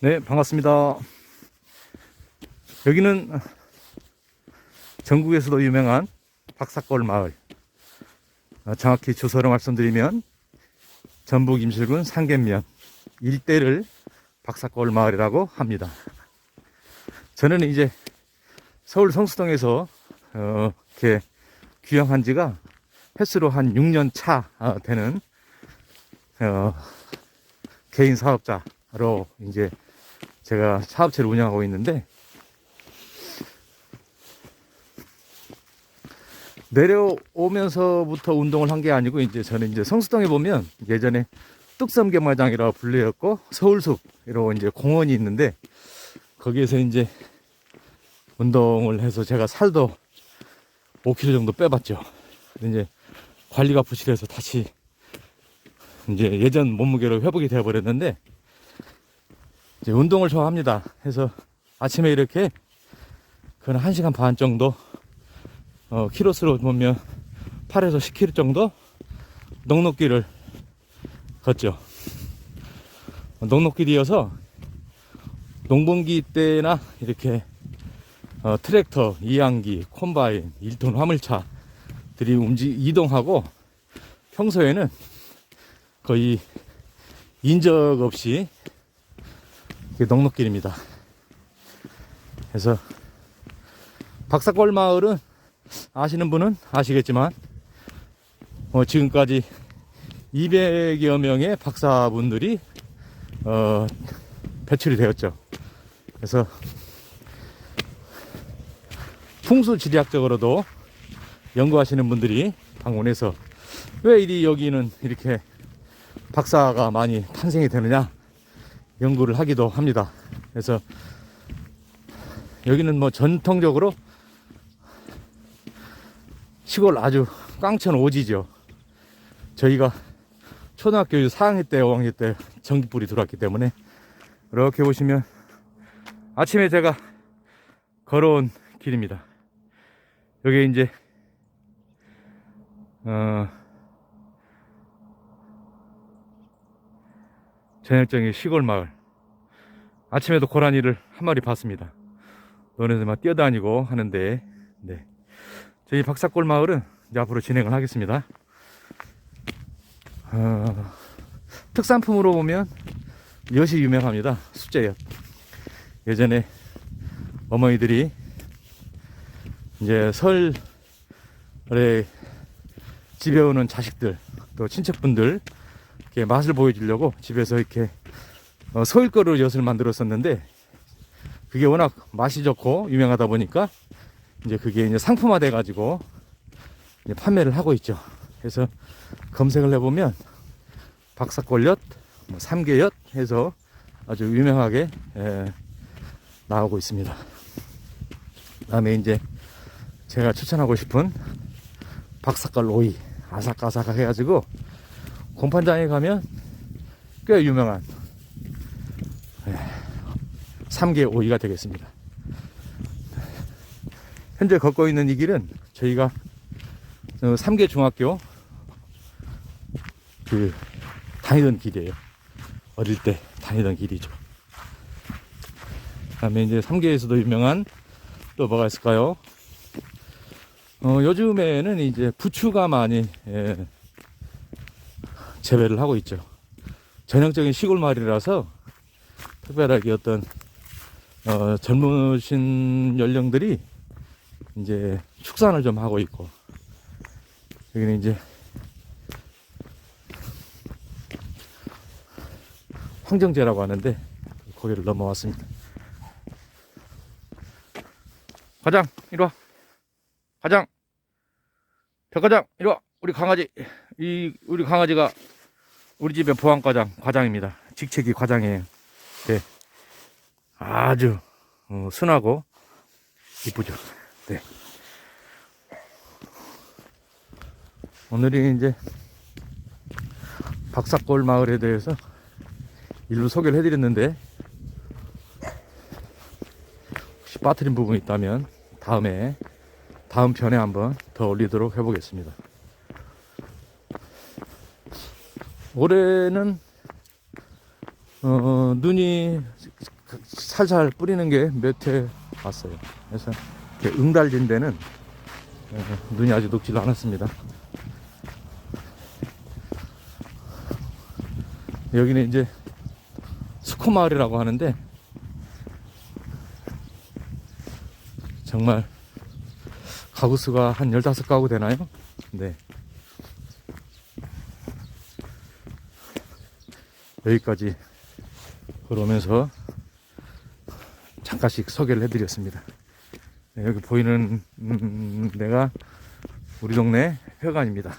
네, 반갑습니다. 여기는 전국에서도 유명한 박사골 마을. 어, 정확히 주소로 말씀드리면 전북 임실군 상계면 일대를 박사골 마을이라고 합니다. 저는 이제 서울 성수동에서 어, 이렇게 귀향한 지가 횟수로 한 6년 차 어, 되는 어, 개인 사업자 로 이제 제가 사업체를 운영하고 있는데 내려오면서부터 운동을 한 게 아니고 이제 저는 이제 성수동에 보면 예전에 뚝섬 경마장이라고 불렸고 서울숲이라고 이제 공원이 있는데 거기에서 이제 운동을 해서 제가 살도 5kg 정도 빼봤죠. 이제 관리가 부실해서 다시 이제 예전 몸무게로 회복이 되어버렸는데 이제 운동을 좋아합니다. 해서 아침에 이렇게 그한 1시간 반 정도 어, 키로수로 보면 8에서 10km 정도 넉넉길을 걷죠. 넉넉길이어서 농번기 때나 이렇게 어, 트랙터, 이항기, 콤바인, 1톤 화물차들이 움직 이동하고 평소에는 거의 인적 없이 이게 넉넉길입니다. 그래서 박사골 마을은 아시는 분은 아시겠지만 어, 지금까지 200여 명의 박사분들이 어, 배출이 되었죠. 그래서 풍수 지리학적으로도 연구하시는 분들이 방문해서 왜 이리 여기는 이렇게 박사가 많이 탄생이 되느냐 연구를 하기도 합니다. 그래서 여기는 뭐 전통적으로 시골 아주 꽝천 오지죠. 저희가 초등학교 4학년 때, 5학년 때 전기불이 들어왔기 때문에 이렇게 보시면 아침에 제가 걸어온 길입니다. 여기 이제 어, 전형적인 시골 마을. 아침에도 고라니를 한 마리 봤습니다. 논에서 막 뛰어다니고 하는데, 네. 저희 박사골 마을은 이제 앞으로 진행을 하겠습니다. 어, 특산품으로 보면 엿이 유명합니다. 수제엿. 예전에 어머니들이 이제 설에 집에 오는 자식들 또 친척분들 이렇게 맛을 보여주려고 집에서 이렇게 어, 소일거루 엿을 만들었었는데 그게 워낙 맛이 좋고 유명하다 보니까 이제 그게 이제 상품화돼 가지고 이제 판매를 하고 있죠. 그래서 검색을 해보면 박사골엿, 뭐 삼계엿 해서 아주 유명하게 에, 나오고 있습니다. 다음에 이제 제가 추천하고 싶은 박사골 오이 아삭아삭하게 해가지고 공판장에 가면 꽤 유명한 예, 삼계 오이가 되겠습니다. 현재 걷고 있는 이 길은 저희가 어, 삼계 중학교 그 다니던 길이에요. 어릴 때 다니던 길이죠. 그다음에 이제 삼계에서도 유명한 또 뭐가 있을까요? 어, 요즘에는 이제 부추가 많이 예, 재배를 하고 있죠. 전형적인 시골 마을이라서 특별하게 어떤 어, 젊으신 연령들이 이제 축산을 좀 하고 있고 여기는 이제 황정제라고 하는데 거기를 넘어왔습니다. 과장 이리 와. 과장 저 과장 이리 와. 우리 강아지 이 우리 강아지가 우리 집의 보안과장 과장입니다. 직책이 과장이에요. 네. 아주 어, 순하고 이쁘죠. 네. 오늘이 이제 박사골 마을에 대해서 일부 소개를 해드렸는데 혹시 빠뜨린 부분이 있다면 다음에 다음 편에 한번 더 올리도록 해보겠습니다. 올해는 어, 눈이 살살 뿌리는 게 몇 해 왔어요. 그래서 응달진 데는 어, 눈이 아직 녹지 않았습니다. 여기는 이제 수코마을이라고 하는데 정말 가구 수가 한 15가구 되나요? 네. 여기까지 걸어오면서 잠깐씩 소개를 해드렸습니다. 네, 여기 보이는 음, 데가 우리 동네 회관입니다.